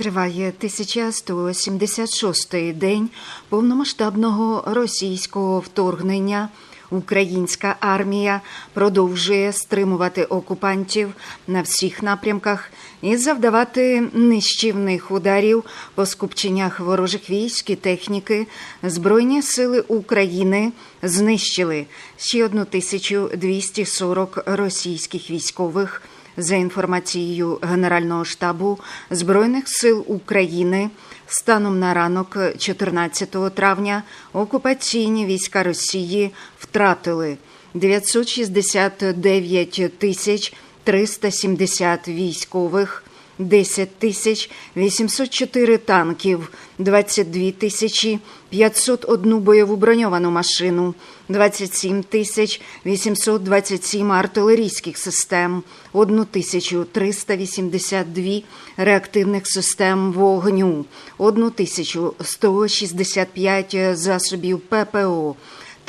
Триває 1176-й день повномасштабного російського вторгнення. Українська армія продовжує стримувати окупантів на всіх напрямках і завдавати нищівних ударів по скупченнях ворожих військ і техніки. Збройні сили України знищили ще 1240 російських військових. За інформацією Генерального штабу Збройних сил України, станом на ранок 14 травня окупаційні війська Росії втратили 969 тисяч 370 військових, 10 тисяч 804 танків, 22 тисячі 501 бойову броньовану машину, 27 тисяч 827 артилерійських систем, 1382 реактивних систем вогню, 1165 засобів ППО,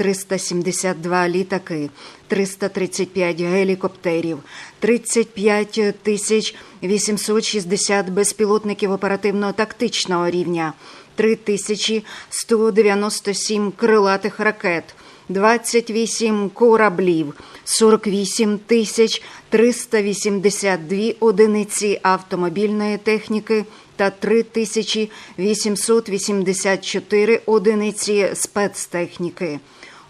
372 літаки, 335 гелікоптерів, 35 тисяч 860 безпілотників оперативно-тактичного рівня, 3197 крилатих ракет, 28 кораблів, 48 тисяч 382 одиниці автомобільної техніки та 3884 одиниці спецтехніки.